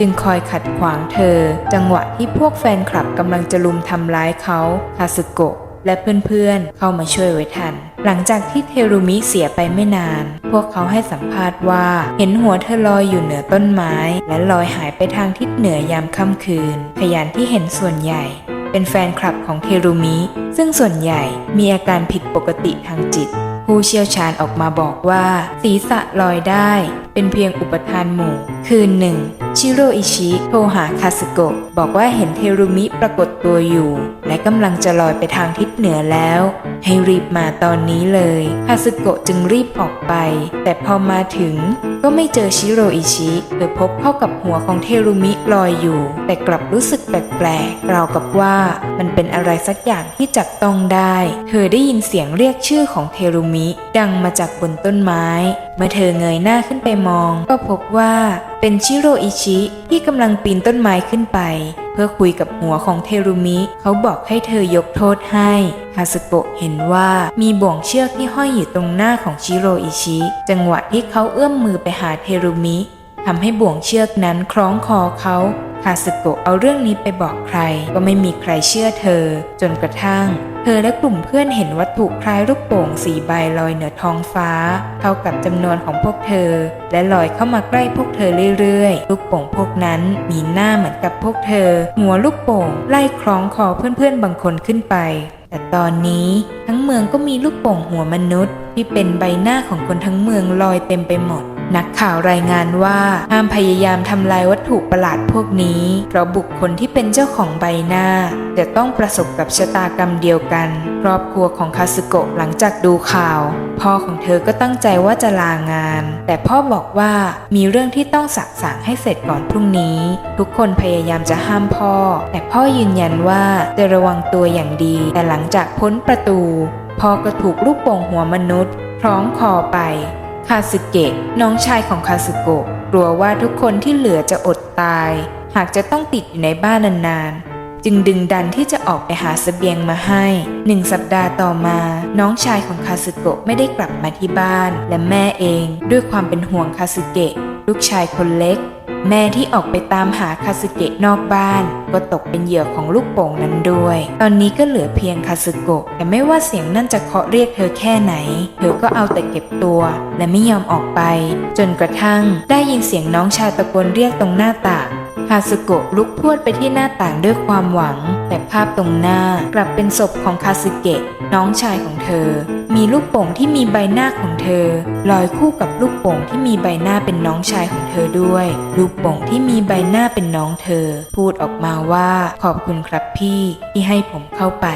จึงคอยขัดขวางเธอ จังหวะที่พวกแฟนคลับกำลังจะลุมทำร้ายเขาคาสึโกะและเพื่อนๆเข้ามาช่วยไว้ทัน หลังจากที่เทรุมิเสียไปไม่นาน พวกเขาให้สัมภาษณ์ว่า เห็นหัวเธอลอยอยู่เหนือต้นไม้ และลอยหายไปทางทิศเหนือยามค่ำคืน พยานที่เห็นส่วนใหญ่ เป็นแฟนคลับของเทรุมิ ซึ่งส่วนใหญ่มีอาการผิดปกติทางจิต ผู้เชี่ยวชาญออกมาบอกว่า ศีรษะลอยได้ เป็นเพียงอุปทานหมู่ คืนหนึ่ง ชิโรอิชิโทรหาคาสึโกะบอกว่าเห็นเทรุมิปรากฏตัวอยู่ และกำลังจะลอยไปทางทิศเหนือแล้ว ให้รีบมาตอนนี้เลยคาสึโกะจึงรีบออกไป แต่พอมาถึงก็ไม่เจอชิโรอิชิโดยพบเข้ากับหัวของเทรุมิลอยอยู่ แต่กลับรู้สึกแปลกๆราวกับว่ามันเป็นอะไรสักอย่างที่จับต้องได้ เธอได้ยินเสียงเรียกชื่อของเทรุมิดังมาจากบนต้นไม้ เมื่อเธอเงยหน้าขึ้นไปมอง ก็พบว่าเป็นชิโรอิชิที่กำลังปีนต้นไม้ขึ้นไป เพื่อคุยกับหัวของเทรุมิ เขาบอกให้เธอยกโทษให้คาสโกะเห็นว่ามีบ่วงเชือกที่ห้อยอยู่ตรงหน้าของชิโรอิชิ จังหวะที่เขาเอื้อมมือไปหาเทรุมิทำให้บ่วงเชือกนั้นคล้องคอเขา คาสึโกะเอาเรื่องนี้ไปบอกใคร ก็ไม่มีใครเชื่อเธอ จนกระทั่ง เธอและกลุ่มเพื่อนเห็นวัตถุคล้ายลูกโป่งสีใบลอยเหนือท้องฟ้า เท่ากับจำนวนของพวกเธอ และลอยเข้ามาใกล้พวกเธอเรื่อยๆ ลูกโป่งพวกนั้นมีหน้าเหมือนกับพวกเธอ หัวลูกโป่งไล่คล้องคอเพื่อนๆบางคนขึ้นไปแต่ตอนนี้ทั้งเมืองก็มีลูกโป่งหัวมนุษย์ ที่เป็นใบหน้าของคนทั้งเมืองลอยเต็มไปหมด นักข่าวรายงานว่าห้ามพยายามทำลายวัตถุประหลาดพวกนี้ เพราะบุคคลที่เป็นเจ้าของใบหน้า จะต้องประสบกับชะตากรรมเดียวกัน ครอบครัวของคาสึโกะหลังจากดูข่าว พ่อของเธอก็ตั้งใจว่าจะลางาน แต่พ่อบอกว่ามีเรื่องที่ต้องสักสางให้เสร็จก่อนพรุ่งนี้ ทุกคนพยายามจะห้ามพ่อ แต่พ่อยืนยันว่าจะระวังตัวอย่างดี แต่หลังจากพ้นประตูพ่อก็ถูกลูกโป่งหัวมนุษย์คล้องคอไป คาสึเกะน้องชายของคาสึโกะกลัวว่าทุกคนที่เหลือจะอดตาย หากจะต้องติดอยู่ในบ้านนานๆ จึงดึงดันที่จะออกไปหาสเสบียงมาให้หนึ่งสัปดาห์ต่อมา น้องชายของคาสึโกะไม่ได้กลับมาที่บ้าน และแม่เองด้วยความเป็นห่วงคาสึเกะลูกชายคนเล็ก แม่ที่ออกไปตามหาคาสึเกะนอกบ้าน ก็ตกเป็นเหยื่อของลูกโป่งนั้นด้วย ตอนนี้ก็เหลือเพียงคาสึโกะแต่ไม่ว่าเสียงนั่นจะเคาะเรียกเธอแค่ไหน เธอก็เอาแต่เก็บตัว และไม่ยอมออกไป จนกระทั่งได้ยินเสียงน้องชายตะโกนเรียกตรงหน้าต่าง คาสึโกะลุกพวดไปที่หน้าต่างด้วยความหวัง แต่ภาพตรงหน้ากลับเป็นศพของคาสึเกะน้องชายของเธอ มีลูกโป่งที่มีใบหน้าของเธอ ลอยคู่กับลูกโป่งที่มีใบหน้าเป็นน้องชายของเธอด้วย ลูกโป่งที่มีใบหน้าเป็นน้องเธอ พูดออกมาว่าขอบคุณครับพี่ที่ให้ผมเข้าไป